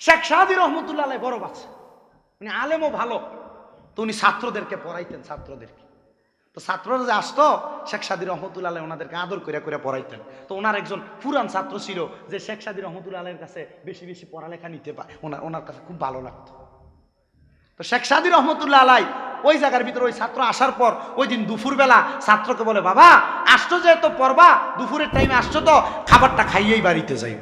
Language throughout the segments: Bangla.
শেখ সাহাদি রহমতুল্লাহ আলাই বড় উনি আলেমও ভালো। তো উনি ছাত্রদেরকে পড়াইতেন, ছাত্রদেরকে। তো ছাত্ররা যে আসতো, শেখ সাদি রহমতুল্লাহ ওনাদেরকে আদর করে করে পড়াইতেন। তো ওনার একজন পুরান ছাত্র ছিল যে শেখ সাদি রহমতুল্লাহ কাছে বেশি বেশি পড়ালেখা নিতে পারে ওনার ওনার কাছে খুব ভালো লাগতো। তো শেখ সাদি রহমতুল্লাহ আলাই ওই জায়গার ভিতরে ওই ছাত্র আসার পর ওই দিন দুপুরবেলা ছাত্রকে বলে, বাবা, আসছো যে তো পড়বা, দুপুরের টাইমে আসছো তো, খাবারটা খাইয়েই বাড়িতে যাই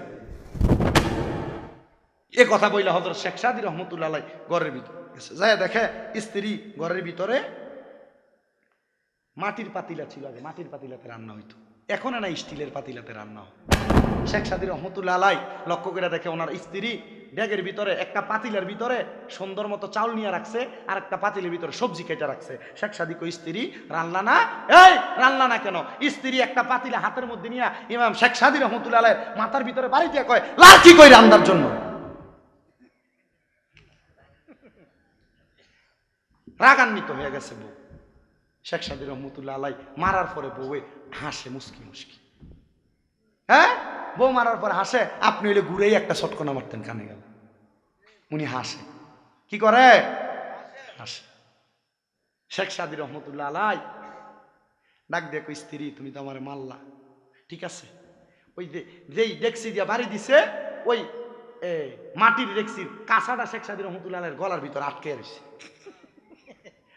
এ কথা বইলে হজরত শেখ সাদি রহমতুল্লাহ ঘরের ভিতরে যাই দেখে স্ত্রী ঘরের ভিতরে মাটির পাতিলা ছিল আগে, মাটির পাতিলাতে রান্না হইতো। এখন না স্টিলের পাতিলাতে রান্না হয়। শেখ সাদি রহমতুল্লাহ আলাই লক্ষ্য করে দেখে ওনার স্ত্রী ব্যাগের ভিতরে একটা পাতিলের ভিতরে সুন্দর মতো চাউল নিয়ে রাখছে আর একটা পাতিলের ভিতরে সবজি কেটে রাখছে। শেখ সাদি কই স্ত্রী, রান্না না? এই, রান্না না কেন? স্ত্রী একটা পাতিলা হাতের মধ্যে নিয়ে ইমাম শেখ সাদি রহমতুল্লাহ আলাই মাথার ভিতরে বাড়ি দিয়ে কয় লাঠি কই রান্নার জন্য? রাগান্বিত হয়ে গেছে বউ। শেখ সাদি রহমতুল্লাহ আলাই মারার পরে বউয়ে হাসে, মুসকি মুসকি। হ্যাঁ? বউ মারার পরে হাসে, আপনি হইলে ঘুরেই একটা ছটকনা মারতেন, কানে গেল। উনি হাসে। কি করে? হাসে। শেখ সাদি রহমতুল্লাহ আলাই ডাক দেখো স্ত্রী, তুমি তো আমার মাল্লা ঠিক আছে? ওই যে, যেই ডেক্সি দিয়া বাড়ি দিছে, ওই মাটির ডেক্সির কাঁচাটা শেখ সাদি রহমতুল্লাহ গলার ভিতর আটকে রয়েছে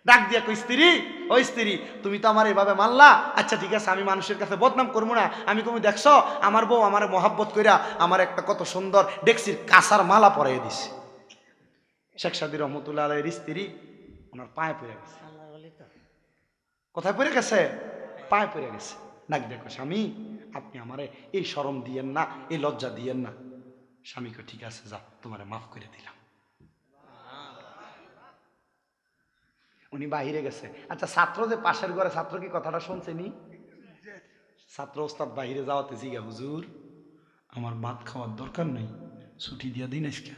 ডাক দিয়া কই স্ত্রী ওই স্ত্রী তুমি তো আমার এভাবে মানলা? আচ্ছা ঠিক আছে আমি মানুষের কাছে বদনাম করব না। আমি তুমি দেখছ আমার বউ আমার মহাব্বত কইরা আমার একটা কত সুন্দর ডেক্সির কাঁসার মালা পরাইয়ে দিছে। শেখ সাদি রহমতুল্লাহ আলাইয়ের স্ত্রী ওনার পায়ে পড়ে গেছে। কোথায় পড়ে গেছে? পায়ে পড়ে গেছে। ডাক দেখো স্বামী আপনি আমারে এই শরম দিয়েন না এই লজ্জা দিয়েন না। স্বামীকে ঠিক আছে যা তোমারে মাফ করে দিলাম। উনি বাহিরে গেছে। আচ্ছা ছাত্র যে পাশের ঘরে, ছাত্র কি কথাটা শুনছেনি ছাত্র ওস্তাদ বাহিরে যাওয়াতে জিগা, হুজুর, আমার ভাত খাওয়ার দরকার নেই, ছুটি দিয়া দিন আজকে।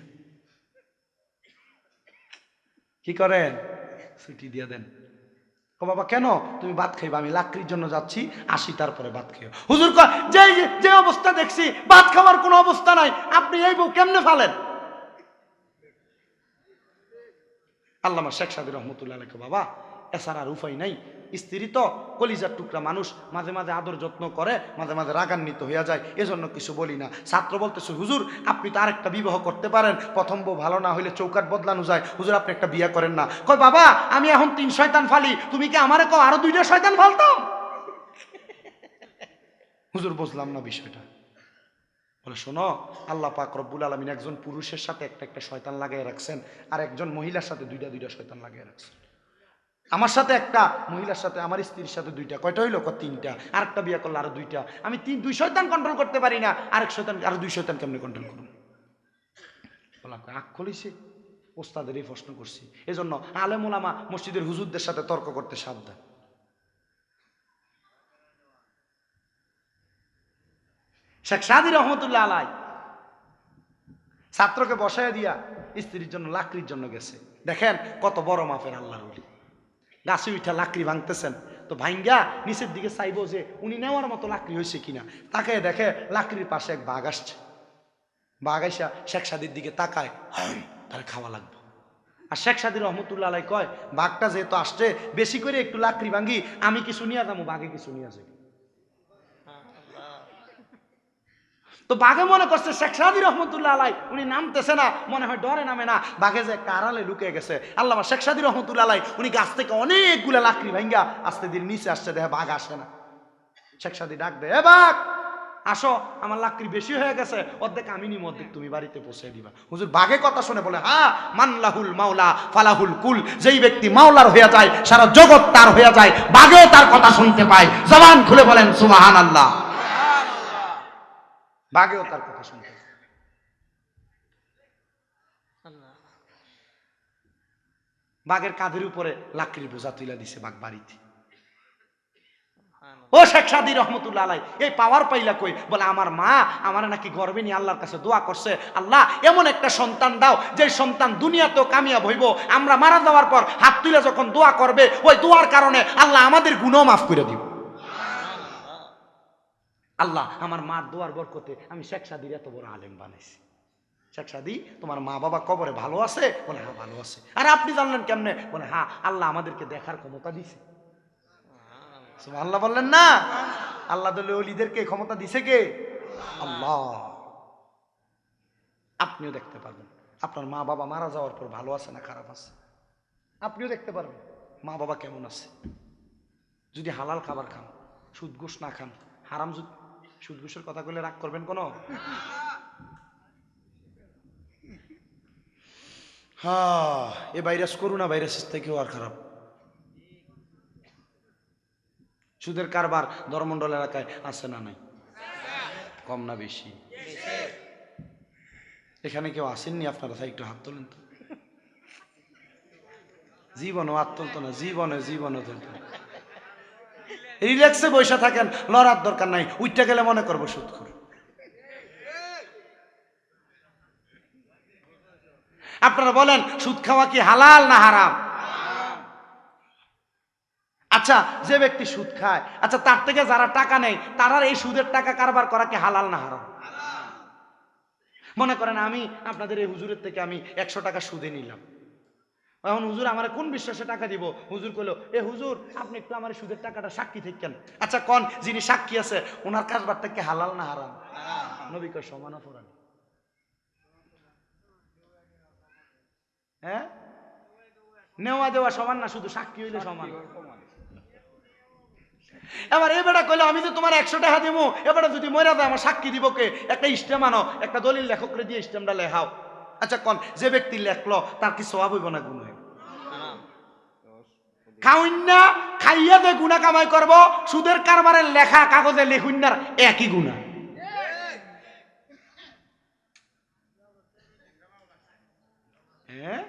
কি করেন? ছুটি দিয়া দেন। ও বাবা, কেন? তুমি ভাত খাইবা, আমি লাকড়ির জন্য যাচ্ছি, আসি তারপরে ভাত খাইও। হুজুর যে যে অবস্থা দেখছি, ভাত খাওয়ার কোনো অবস্থা নাই, আপনি এই বউ কেমনে ফালেন? আল্লামা শেখ সাদি রহমতুল্লাহ আলাইকে বাবা, এছাড়া আর উপায় নাই। স্ত্রী তো কলিজার টুকরা মানুষ, মাঝে মাঝে আদর যত্ন করে, মাঝে মাঝে রাগান্বিত হইয়া যায়, এজন্য কিছু বলি না। ছাত্র বলতেছে, হুজুর, আপনি তো আরেকটা বিবাহ করতে পারেন, প্রথম বউ ভালো না হইলে চৌকাট বদলানো যায়। হুজুর, আপনি একটা বিয়ে করেন না। কই বাবা, আমি এখন তিন শয়তান ফালি, তুমি কি আমারে কো আরও দুইটা শয়তান ফালতাম? হুজুর, বুঝলাম না বিষয়টা। বলে শোনো আল্লাহ পাক রব্বুল আলমিন একজন পুরুষের সাথে একটা একটা শয়তান লাগাই রাখছেন আর একজন মহিলার সাথে দুইটা দুইটা শয়তান লাগাই রাখছেন। আমার সাথে একটা মহিলার সাথে আমার স্ত্রীর সাথে দুইটা কয়টা হইল? তিনটা। আরেকটা বিয়ে করলে আরও দুইটা। আমি তিন দুই শয়তান কন্ট্রোল করতে পারি না আরেক শয়তান আরও দুই শয়তান কেমনি কন্ট্রোল করুন বলা কয়, আখ খলিছে। ওস্তাদের এই প্রশ্ন করছি। এজন্য আলেম ওলামা মসজিদের হুজুরদের সাথে তর্ক করতে সাবধান। শেখ সাদি রহমতুল্লাহ আলাই ছাত্রকে বসায় দিয়া স্ত্রীর জন্য লাকড়ির জন্য গেছে। দেখেন কত বড় মাপের আল্লাহর উলি গাছে উঠা লাকড়ি ভাঙতেছেন। তো ভাঙ্গা নিচের দিকে চাইব যে উনি নেওয়ার মতো লাকড়ি হয়েছে কিনা। তাকে দেখে লাকড়ির পাশে এক বাঘ আসছে। বাঘ আইসা শেখ সাদির দিকে তাকায়। তার খাওয়া লাগবে। আর শেখ সাদি রহমতুল্লাহ আলাই কয়, বাঘটা যেহেতু আসছে, বেশি করে একটু লাকড়ি ভাঙ্গি আমি কিছু নিয়ে যাব, বাঘে কিছু নিয়ে যাব। তো বাঘে মনে করছে শেখ সাদি রহমতুল্লাহ আলাই, উনি নামতেছে না, মনে হয় ডরে নামে না। বাঘে যে কারালে লুকিয়ে গেছে। আল্লাহ শেখ সাদি রহমতুল্লাহ আলাই, উনি গাছ থেকে অনেকগুলো লাকড়ি ভাঙ্গা আস্তে দিন নিচে আসছে দেখে বাঘ আসে না। শেখ সাদি ডাক দে এ বাঘ, আসো, আমার লাকড়ি বেশি হয়ে গেছে, অর্ধেক আমি নিম, অর্ধেক তুমি বাড়িতে পৌঁছে দিবা। হুজুর বাঘে কথা শুনে বলে হ্যাঁ মানলাহুল মাওলা, ফালাহুল কুল, যেই ব্যক্তি মাওলার হয়ে যায়, সারা জগৎ তার হয়ে যায়, বাঘেও তার কথা শুনতে পায়। জবান খুলে বলেন সুমাহান আল্লাহ বাঘেও তার কথা শুনতে বাঘের কাঁধের উপরে লাকড়ির বোঝা তুলে দিছে বাঘ বাড়িতে। ও শেখ সাদি রহমতুল্লাহ আলাই এই পাওয়ার পাইলা কই? বলে আমার মা আমার নাকি গর্বে নিয়ে আল্লাহর কাছে দোয়া করছে। আল্লাহ এমন একটা সন্তান দাও যে সন্তান দুনিয়াতেও কামিয়াব হইব। আমরা মারা যাওয়ার পর হাত তুলে যখন দোয়া করবে ওই দোয়ার কারণে আল্লাহ আমাদের গুণও মাফ করে দিব। আল্লাহ, আমার মার দোয়ার বরকতে আমি শেখ সাদির এত বড় আলেম বানাইছি। শেখ সাদি, তোমার মা বাবা কবরে ভালো আছে? বলে হ্যাঁ ভালো আছে। আর আপনি জানলেন কেমনে? বলে হ্যাঁ আল্লাহ আমাদেরকে দেখার ক্ষমতা দিছে। আল্লাহ বললেন না? আল্লাহ দলে অলিদেরকে ক্ষমতা দিছে কে? আল্লাহ। আপনিও দেখতে পারবেন। আপনার মা বাবা মারা যাওয়ার পর ভালো আছে না খারাপ আছে? আপনিও দেখতে পারবেন। মা বাবা কেমন আছে? যদি হালাল খাবার খান, সুদ ঘুষ না খান, হারাম যদি সুদ ঘুষের কথা বলে রাগ করবেন কোনো? এ ভাইরাস করোনা ভাইরাসের থেকেও আর খারাপ। সুদের কারবার ধর্মমন্ডল এলাকায় আছে না নাই? কম না বেশি? এখানে কেউ আসেননি? আপনারা তাই একটু হাত তোলেন তো। তুলতো না, জীবনে জীবনও তুলতো না রিল্যাক্সে বসে থাকেন, লড়ার দরকার নাই, উইটটা গেলে মনে করব সুদ করে আপনারা বলেন, সুদ খাওয়া কি হালাল না হারাম? আচ্ছা যে ব্যক্তি সুদ খায় আচ্ছা তার থেকে যারা টাকা নেই তারা এই সুদের টাকা কারবার করা কি হালাল না হারাম? মনে করেন আমি, আপনাদের এই হুজুরের থেকে আমি একশো টাকা সুদে নিলাম। এখন হুজুর আমার কোন বিশ্বাসে টাকা দিব? হুজুর কইলো এ হুজুর আপনি একটু আমার সুদের টাকাটা সাক্ষী থাকেন আচ্ছা কোন যিনি সাক্ষী আছে ওনার কাজবারটা কি হালাল না হারাম? নবীকে সমান অপরাধ। হ্যাঁ? নেওয়া দেওয়া সমান না শুধু সাক্ষী হইলে সমান? এবার এবারে কইলে আমি তো তোমার একশো টাকা দেবো এবারে যদি মরে যায় আমার সাক্ষী দিব কে? একটা ইস্টেম আনো একটা দলিল লেখকরে দিয়ে ইস্টেমটা লেখাও। আচ্ছা কন যে ব্যক্তি লেখলো তার কি স্বভাব হইব না গুণ হইব? খাউন না খাইয়া দে গুণা কামাই করব সুদের কারবারের লেখা কাগজে লেখুন না একই গুণা। হ্যাঁ?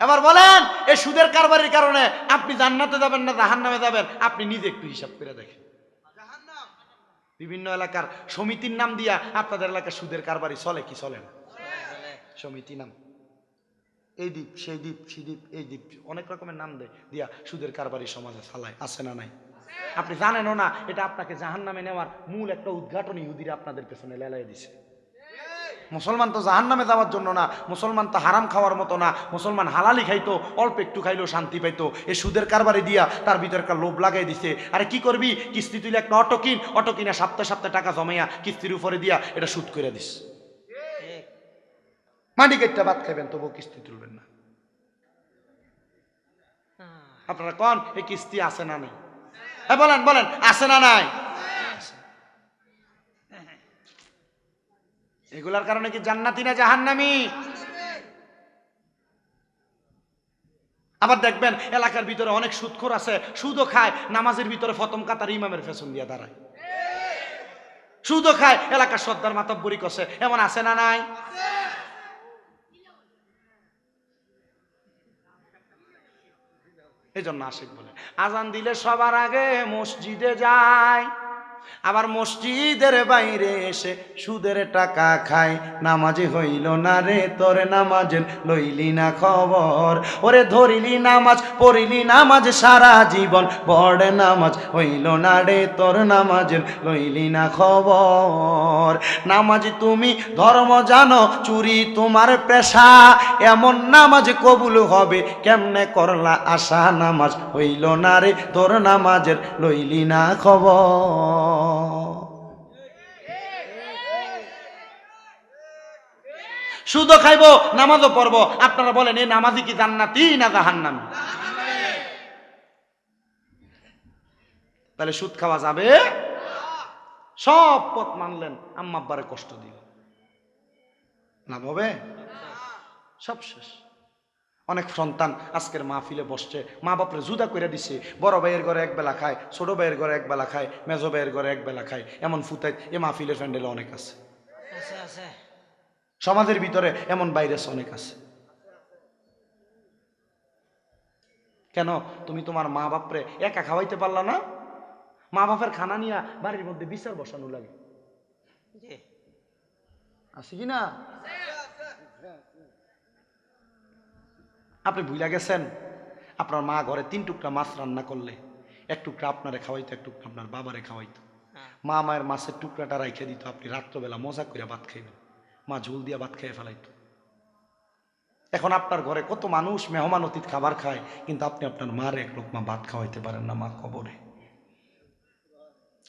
এবার বলেন এই সুদের কারবারের কারণে আপনি জান্নাতে যাবেন না জাহান্নামে যাবেন আপনি নিজে একটু হিসাব করে দেখেন। বিভিন্ন এলাকার সমিতির নাম দিয়া আপনাদের এলাকার সুদের কারবারি চলে কি চলে না? সমিতি নাম। এই দ্বীপ সেই দ্বীপ সেই দ্বীপ এই দ্বীপ অনেক রকমের নাম দেয় দিয়া সুদের কারবারি সমাজে চালায় আছে না নাই? আপনি জানেনও না এটা আপনাকে জাহান নামে নেওয়ার মূল একটা উদ্ঘাটন ইহুদিরা আপনাদের পেছনে লেলাই দিছে। মুসলমান তো জাহান নামে যাওয়ার জন্য না মুসলমান তো হারাম খাওয়ার মতো না মুসলমান হালালি খাইতো অল্প একটু খাইলেও শান্তি পাইতো। এই সুদের কারবারে দিয়া তার ভিতরে একটা লোভ লাগাই দিছে। আরে কি করবি? কিস্তি তুলে একটা অটো কিন অটো কিনা সপ্তাহে সপ্তাহে টাকা জমাইয়া কিস্তির উপরে দিয়া এটা সুদ করে দিস। মাটি কেটটা ভাত খাইবেন তবুও কিস্তি তুলবেন না। আপনারা কন এই কিস্তি আছে না নাই? হ্যাঁ বলেন বলেন আছে না নাই? এগুলার কারণে কি জান্নাতি না জাহান্নামি? আবার দেখবেন, এলাকার ভিতরে অনেক সুদখোর আছে, সুদও খায়, নামাজের ভিতরে ফতম কাতার ইমামের ফেশন দিয়ে দাঁড়ায়। সুদও খায়, এলাকার সর্দার মাতব্বরি কষে। এমন আছে না নাই? এই জন্য আশিক বলে, আজান দিলে সবার আগে মসজিদে যায়। আবার মসজিদের বাইরে এসে সুদের টাকা খায়। নামাজে হইল না রে তোর নামাজের লইলি না খবর। ওরে ধরিলি নামাজ, পড়িলি নামাজ, সারা জীবন বড় নামাজ হইল না রে তোর নামাজের লইলি না খবর। নামাজ তুমি ধর্ম জানো, চুরি তোমার পেশা। এমন নামাজ কবুল হবে, কেমনে করলা আশা? নামাজ হইল না রে তোর নামাজের লইলি না খবর। শুধু খাইবো, নামাজও পড়ব। আপনারা বলেন এই নামাজি কি জান্নাতি না জাহান্নামি? তাহলে সুদ খাওয়া যাবে? সব পথ মানলেন আম্মাব্বারে কষ্ট দিল। না হবে? সব শেষ। অনেক সন্তান আজকের মাহফিলে বসছে। মা বাপরে জুদা করে দিছে বড় ভাইয়ের ঘরে এক বেলা খায় ছোট ভাইয়ের ঘরে এক বেলা খায় মেজো ভাইয়ের ঘরে এক বেলা খায় এমন ফুতাই এ মাহফিলের প্যান্ডেলে অনেক আছে। সমাজের ভিতরে এমন ভাইরাস অনেক আছে। কেন? তুমি তোমার মা বাপরে একা খাওয়াইতে পারলা না? মা বাপের খানা নিয়ে বাড়ির মধ্যে বিচার বসানো লাগে। আছে কি না? আপনি ভুলে গেছেন? আপনার মা ঘরে তিন টুকরা মাছ রান্না করলে এক টুকরা আপনারে খাওয়াইতো এক টুকরা আপনার বাবারে খাওয়াইতো। হ্যাঁ। মা মায়ের মাছের টুকরাটা রাইখে দিত আপনি রাত্রবেলা মজা করে ভাত খাইবেন। মা ঝুল দিয়া ভাত খেয়ে ফেলাইতো। এখন আপনার ঘরে কত মানুষ মেহমান অতীত খাবার খায় কিন্তু আপনি আপনার মার এক রকমা ভাত খাওয়াইতে পারেন না মা কবরে।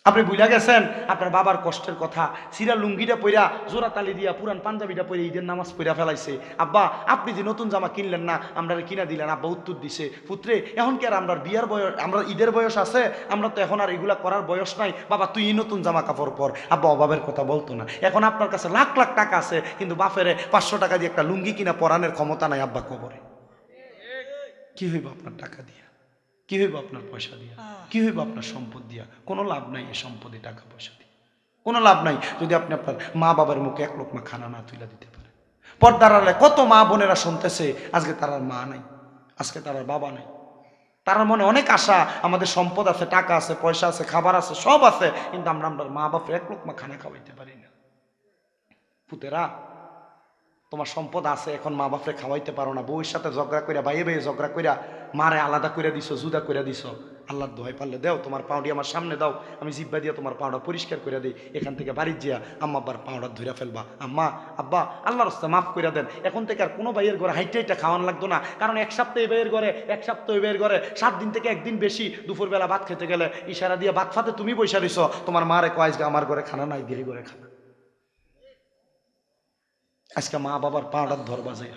আপনি বুঝা গেছেন? আপনার বাবার কষ্টের কথা। সিরা লুঙ্গিটা পইরা, জোড়া তালি দিয়া, পুরান পাঞ্জাবিটা পরে ঈদের নামাজ পইরা ফেলাইছে। আব্বা, আপনি যে নতুন জামা কিনলেন না আমরা কিনা দিলেন। আব্বা উত্তর দিছে, পুত্রে, এখন কি আর আমরা বিয়ার বয়স, আমরা ঈদের বয়স আছে? আমরা তো এখন আর এগুলা করার বয়স নাই। বাবা, তুই নতুন জামা কাপড় পর। আব্বা অভাবের কথা বলতো না। এখন আপনার কাছে লাখ লাখ টাকা আছে, কিন্তু বাপেরে পাঁচশো টাকা দিয়ে একটা লুঙ্গি কিনা পরানের ক্ষমতা নাই আব্বা কবরে। কি হইব আপনার টাকা দিয়া? কি হইব আপনার পয়সা দিয়া? কি হইব আপনার সম্পদ দিয়া? কোনো লাভ নাই এই সম্পদে টাকা পয়সা দিয়ে। কোনো লাভ নাই যদি আপনি আপনার মা বাবার মুখে এক লোকমা খানা না তুলে দিতে পারেন। পর্দার আড়ালে কত মা বোনেরা শুনতেছে আজকে তার মা নাই আজকে তার বাবা নাই। তার মনে অনেক আশা আমাদের সম্পদ আছে টাকা আছে পয়সা আছে খাবার আছে সব আছে কিন্তু আমরা আমরা মা বাপের এক লোকমা খানা খাওয়াইতে পারি না। পুতেরা তোমার সম্পদ আছে, এখন মা বাপরে খাওয়াইতে পারো না। বউয়ের সাথে ঝগড়া কইরা বাইয়ে বাইয়ে ঝগড়া কইরা, মারে আলাদা করে দিছো, জুদা করে দিছো। আল্লাহর দোহাই পারলে দাও, তোমার পাউডি আমার সামনে দাও, আমি জিব্বা দিয়ে তোমার পাউডা পরিষ্কার করে দিই। এখান থেকে বাড়ির জিয়া আম্মা আব্বার পাউডা ধরে ফেলবা। আম্মা, আব্বা, আল্লাহর রাস্তা মাফ করে দেন। এখন থেকে আর কোনো ভাইয়ের ঘরে হাইটে হাইটা খাওয়ান লাগতো না। কারণ এক সপ্তাহ এই ভাইয়ের ঘরে, এক সপ্তাহ এই ভাইয়ের ঘরে, সাত দিন থেকে একদিন বেশি দুপুরবেলা ভাত খেতে গেলে ইশারা দিয়ে, ভাত ফাতে তুমি বৈশা রইছ। তোমার মারে কয়, আজকে আমার ঘরে খানা নাই দিয়ে ঘরে খানা। আজকে মা বাবার পাড়ার ধরবা যায়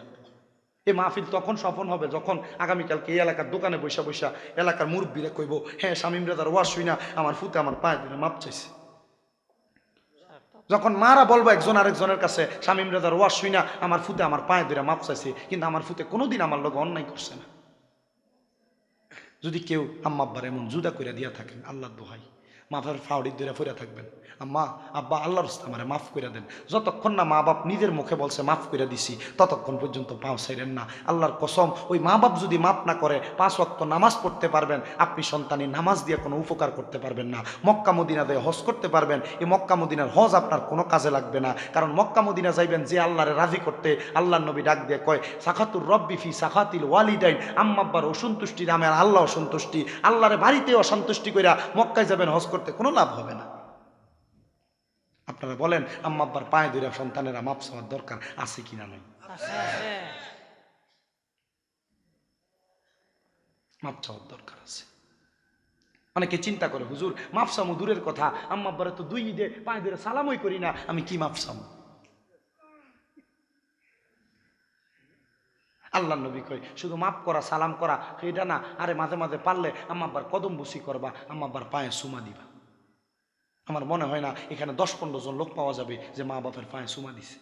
এই মাহফিল তখন সফল হবে যখন আগামীকালকে এই এলাকার দোকানে বৈশা বৈশা এলাকার মুরব্বীরা কইব হ্যাঁ স্বামী রেদার ওয়াশ না, আমার ফুতে আমার পায়ে দিলে মাপ চাইছে। যখন মারা বলব একজন আরেকজনের কাছে স্বামীম রেদার ওয়াশ হই না, আমার ফুতে আমার পায়ে ধরে মাপ চাইছে, কিন্তু আমার ফুতে কোনোদিন আমার লোক অন্যায় করছে না। যদি কেউ আম্মা আব্বার এমন জুদা করে দিয়া থাকেন আল্লাহ দোহাই। মাথার ফাউড়ি ধরে ফিরে থাকবেন। আম্মা, আব্বা, আল্লাহর রাস্তা আমারে মাফ করে দেন। যতক্ষণ না মা বাপ নিজের মুখে বলছে, মাফ করে দিছি, ততক্ষণ পর্যন্ত পাও সাইরেন না। আল্লাহর কসম, ওই মা বাপ যদি মাফ না করে, পাঁচ ওয়াক্ত নামাজ পড়তে পারবেন, আপনি সন্তানি নামাজ দিয়ে কোনো উপকার করতে পারবেন না। মক্কা মদিনা দিয়ে হজ করতে পারবেন, এই মক্কা মদিনার হজ আপনার কোনো কাজে লাগবে না। কারণ মক্কা মদিনা যাইবেন যে আল্লাহরে রাজি করতে আল্লাহ নবী ডাক দিয়ে কয়, সাখাতুর রব্বি ফি সাখাতিল ওয়ালিদাইন। আম্মাব্বার অসন্তুষ্টি নামে আর আল্লাহ অসন্তুষ্টি। আল্লাহরে বাড়িতে অসন্তুষ্টি কইরা মক্কায় যাবেন, হজ করতে কোনো লাভ হবে না। আপনারা বলেন, আম্মা আব্বার পায়ে ধরে সন্তানেরা মাপ চাওয়ার দরকার আছে কিনা আছে মাপ চাওয়ার দরকার আছে। অনেকে চিন্তা করে, হুজুর মাপ চামু দূরের কথা, আম্মা তো দুই ঈদে পায়ে ধরে সালামই করি না, আমি কি মাপ চামু আল্লাহ নবী কই শুধু মাপ করা, সালাম করা, এটা না, আরে মাঝে মাঝে পারলে আম্মা আব্বার কদম বুসি করবা, আম্মা আব্বার পায়ে সুমা দিবা। আমার মনে হয় না এখানে দশ পনেরো জন লোক পাওয়া যাবে যে মা বাপের পায়ে সুমা দিছে।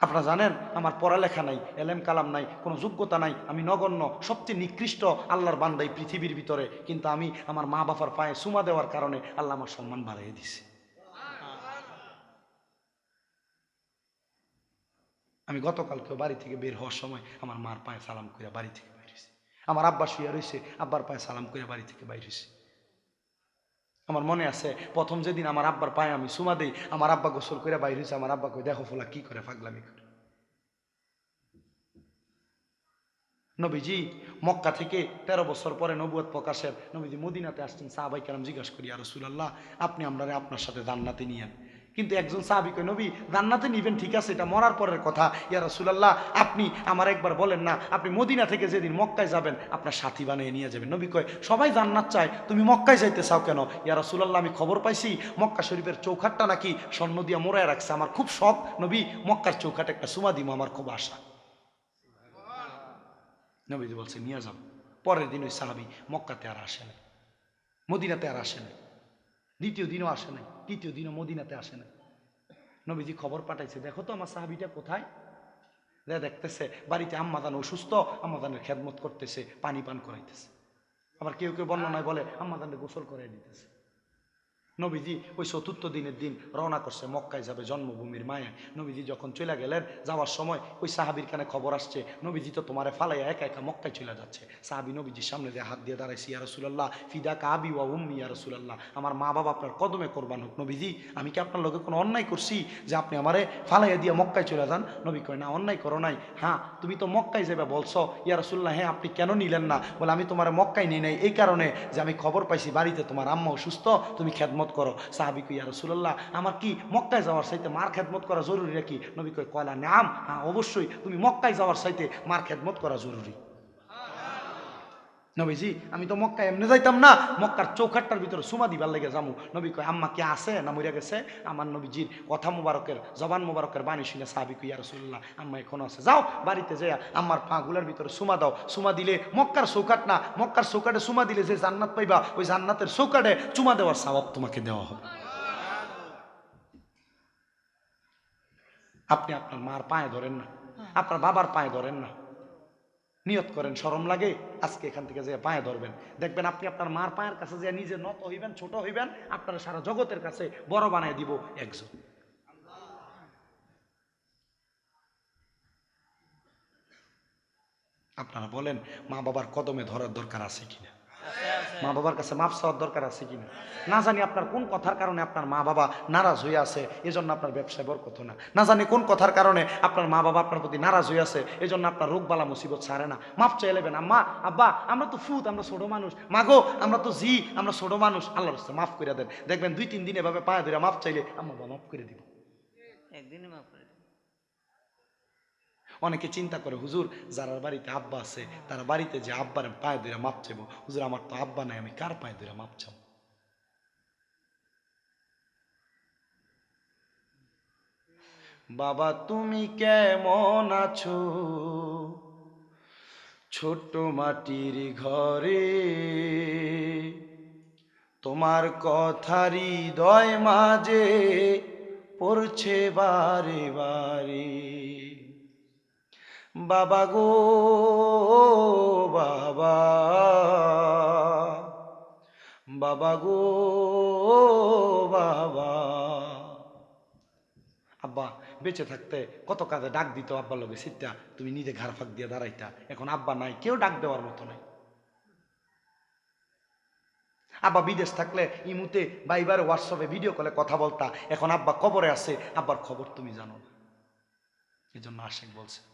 আপনারা জানেন, আমার পড়ালেখা নাই, এলেম কালাম নাই, কোনো যোগ্যতা নাই, আমি নগণ্য, সবচেয়ে নিকৃষ্ট আল্লাহর বান্দাই পৃথিবীর ভিতরে, কিন্তু আমি আমার মা বাবার পায়ে সুমা দেওয়ার কারণে আল্লাহ আমার সম্মান বাড়িয়ে দিছে। আমি গতকালকেও বাড়ি থেকে বের হওয়ার সময় আমার মার পায়ে সালাম করে বাড়ি থেকে আমার আব্বা শুয়ে রয়েছে আব্বার পায়ে সালাম করে বাড়ি থেকে বাইরেছি আমার মনে আছে, প্রথম যেদিন আমার আব্বার পায়ে আমি সুমা দেই, আমার আব্বা গোসল করে বাইর হয়েছে আমার আব্বা কই দেখো ফোলা কি করে পাগলামি করে। নবীজি মক্কা থেকে তেরো বছর পরে নবুয়ত প্রকাশের, নবীজি মদিনাতে আসছেন, সাহাবাই কেরাম জিজ্ঞাসা করি আর রসুলাল্লাহ, আপনি আমরা আপনার সাথে জান্নাতে নিয়েন কিন্তু একজন সাহাবি কই নবী, জান্নাতে নিবেন, ঠিক আছে, এটা মরার পরের কথা। ইয়া রসুলাল্লাহ, আপনি আমার একবার বলেন না, আপনি মদিনা থেকে যেদিন মক্কায় যাবেন, আপনার সাথী বানিয়ে নিয়ে যাবেন। নবী কয়, সবাই জান্নাত চায়, তুমি মক্কায় যাইতে চাও কেন? ইয়া রসুলাল্লাহ, আমি খবর পাইছি, মক্কা শরীফের চৌখাটটা নাকি স্বর্ণ দিয়া মোড়ায় রাখছে। আমার খুব শখ, নবী, মক্কার চৌখাট একটা সুমা দিব আমার খুব আশা। নবীজি বলছে, নিয়ে যাও। পরের দিন ওই সাহাবি মক্কাতে আর আসেন মদিনাতে আর আসে নাই। দ্বিতীয় দিনও আসে নাই, তৃতীয় দিনও মদিনাতে আসে নাই। নবীজি খবর পাঠাইছে, দেখো তো আমার সাহাবিটা কোথায়? দেখতেছে, বাড়িতে আম্মাদান অসুস্থ আম্মাদানের খেদমত করতেছে, পানি পান করাইতেছে। আবার কেউ কেউ বর্ণনায় বলে আম্মাদানের গোসল করাই দিতেছে। নবীজি ওই চতুর্থ দিনের দিন রওনা করছে, মক্কায় যাবে জন্মভূমির মায়া। নবীজি যখন চলে গেলেন, যাওয়ার সময় ওই সাহাবির কানে খবর আসছে, নবীজি তো তোমারে ফালাইয়া একা একা মক্কায় চলে যাচ্ছে। সাহাবি নবীজির সামনে দিয়ে হাত দিয়ে দাঁড়াইছি, ইয়া রসুল্লাহ ফিদা কাবি ওয়া উম্মি, ইয়া রসুল্লাহ আমার মা বাবা আপনার কদমে কোরবান হোক। নবীজি, আমি কি আপনার লোকে কোনো অন্যায় করছি যে আপনি আমারে ফালাইয়া দিয়ে মক্কায় চলে যান? নবী কয়, না, অন্যায় করো নাই। হ্যাঁ তুমি তো মক্কায় যাবে বলছো, ইয়া রসুল্লাহ হ্যাঁ আপনি কেন নিলেন না? বলে, আমি তোমার মক্কায় নিই নাই, এই কারণে যে আমি খবর পাইছি, বাড়িতে তোমার আম্মা অসুস্থ তুমি খেদমত করো। সাহাবি কই ইয়া রসুল্লাহ আমার কি মক্কায় যাওয়ার সাইতে মার খেদমত করা জরুরি নাকি? নবী কয়, কয়লা, নাম হ্যাঁ অবশ্যই। তুমি মক্কায় যাওয়ার সাইতে মার খেদমত করা জরুরি। নবীজি, আমি তো মক্কা এমনি যাইতাম না, মক্কার চৌখাটটার ভিতরে সুমা দিবার লেগে যামু। নবী কয়, আম্মা কে আছে না মরিয়া গেছে? আমার নবীজির কথা মুবারকের, জবান মুবারকের বাণী শুনে সাহাবি কুইয়া রসুল্লাহ আম্মা এখন আছে, যাও বাড়িতে যাইয়া আম্মার পাগুলার ভিতরে সুমা দাও। সুমা দিলে মক্কার চৌকাট না, মক্কার চৌকাটে সুমা দিলে যে জান্নাত পাইবা, ওই জান্নাতের চৌকাটে চুমা দেওয়ার স্বভাব তোমাকে দেওয়া হবে। আপনি আপনার মার পায়ে ধরেন না, আপনার বাবার পায়ে ধরেন না। নিয়ত করেন সরম লাগে, আজকে এখান থেকে যে পায়ে ধরবেন। দেখবেন আপনি আপনার মার পায়ের কাছে যে নিজে নত হইবেন, ছোট হইবেন, আপনারা সারা জগতের কাছে বড় বানায় দিব একজন। আপনারা বলেন মা বাবার কদমে ধরার দরকার আছে কিনা? মা বাবার কাছে মাপ চাওয়ার দরকার আছে কিনা? না জানি আপনার কোন কথার কারণে আপনার মা বাবা নারাজ হয়ে আছে, এজন্য আপনার ব্যবসায় বরকত না। না জানি কোন কথার কারণে আপনার মা বাবা আপনার প্রতি নারাজ হয়ে আছে, এজন্য আপনার রোগ বালা মুসিবত ছাড়ে না। মাপ চাইলেবেন নেবেন। আম্মা, আব্বা, আমরা তো ফুত, আমরা ছোট মানুষ। মাগো আমরা তো জি, আমরা ছোট মানুষ। আল্লাহর রাস্তায় মাফ করে দেন। দেখবেন দুই, তিন দিন এভাবে পায়ে ধরে মাফ চাইলে আম্মা বাবা মাফ করে দিব। একদিনই মাফ করে। অনেকে চিন্তা করে, হুজুর যারা বাড়িতে আব্বা আছে, তারা বাড়িতে যে আব্বার পায়ে ধরে মাপ হুজুর, আমার তো আব্বা নাই, আমি কার পায়ে ধরে মাপ চাবো? বাবা, তুমি কেমন আছো? ছোট্ট মাটির ঘরে। তোমার কথারি হৃদয় মাঝে পড়ছে বারে বারে। বাবা গো, বাবা। বাবা গো, বাবা। আব্বা, বেঁচে থাকতে কত কাজে ডাক দিত আব্বার লগে, সিটটা তুমি নিজে ঘাড় ফাঁক দিয়ে দাঁড়াইতা। এখন আব্বা নাই, কেউ ডাক দেওয়ার মতো নাই। আব্বা বিদেশ থাকলে ইমুতে বা এবার হোয়াটসঅ্যাপে ভিডিও কলে কথা বলতা। এখন আব্বা কবরে আছে, আব্বার খবর তুমি জানো না। জন্য আশেক বলছে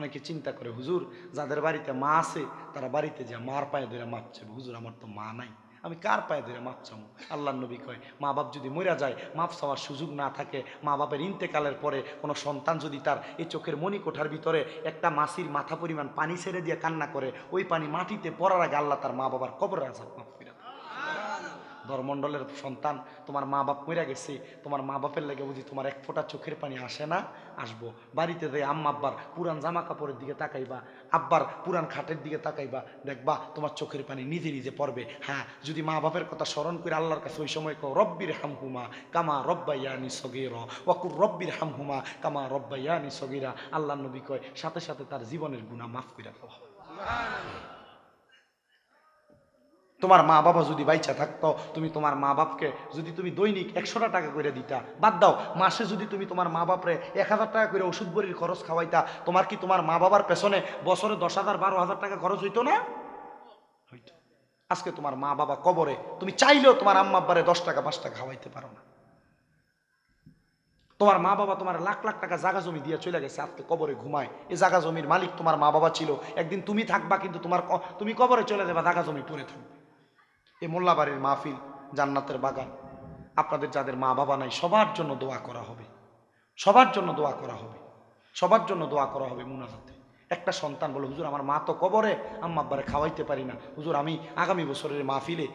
অনেকে চিন্তা করে, হুজুর, যাদের বাড়িতে মা আছে, তারা বাড়িতে যে মার পায়ে ধরে মাপ চাইবে হুজুর, আমার তো মা নাই আমি কার পায়ে ধরে মাপ চাবো আল্লাহ নবী কয়, মা বাপ যদি মরে যায় মাপ চাওয়ার সুযোগ না থাকে, মা বাপের ইন্তেকালের পরে কোনো সন্তান যদি তার এই চোখের মণিকোঠার ভিতরে একটা মাসির মাথা পরিমাণ পানি ছেড়ে দিয়ে কান্না করে, ওই পানি মাটিতে পড়ার আগে আল্লাহ তার মা বাবার কবর আজাব দেয়। ধর্মণ্ডলের সন্তান, তোমার মা বাপ মরে গেছে, তোমার মা বাপের লাগে বুঝি তোমার এক ফোঁটা চোখের পানি আসে না, আসব। বাড়িতে যাই আম্মা আব্বার পুরান জামা কাপড়ের দিকে তাকাইবা, আব্বার পুরান খাটের দিকে তাকাইবা, দেখবা তোমার চোখের পানি নিজে নিজে পড়বে। হ্যাঁ যদি মা বাপের কথা স্মরণ করে আল্লাহর কাছে ওই সময় কো রব্বির হামহুমা কামা রব্বাইয়ানি সগির ওয়াকুর রব্বির হামহুমা কামা রব্বাইয়ানি সগিরা। আল্লাহ নবী কয়, সাথে সাথে তার জীবনের গুণা মাফ করে দেওয়া। তোমার মা বাবা যদি বাইচা থাকতো, তুমি তোমার মা বাপকে যদি তুমি দৈনিক একশোটা টাকা করে দিতা, বাদ দাও, মাসে যদি তুমি তোমার মা বাপরে এক হাজার টাকা করে ওষুধ বড়ির খরচ খাওয়াইতা, তোমার কি তোমার মা বাবার পেছনে বছরে দশ হাজার, বারো হাজার টাকা খরচ হইতো না? হইতো। আজকে তোমার মা বাবা কবরে, তুমি চাইলেও তোমার আম্মা আব্বারে দশ টাকা, পাঁচ টাকা খাওয়াইতে পারো না। তোমার মা বাবা তোমার লাখ লাখ টাকা জাগা জমি দিয়ে চলে গেছে, আজকে কবরে ঘুমায়। এই জাগা জমির মালিক তোমার মা বাবা ছিল। একদিন তুমি থাকবা, কিন্তু তোমার তুমি কবরে চলে যাবা, জাগা জমি পড়ে থাকবে। এই মোল্লাবাড়ির মাহফিল, জান্নাতের বাগান। আপনাদের যাদের মা বাবা নাই, সবার জন্য দোয়া করা হবে। সবার জন্য দোয়া করা হবে। সবার জন্য দোয়া করা হবে মুনাজাতে। একটা সন্তান বলে, হুজুর, আমার মা তো কবরে, আম্মা আব্বারে খাওয়াইতে পারি না। হুজুর, আমি আগামী বছরের মাহফিলে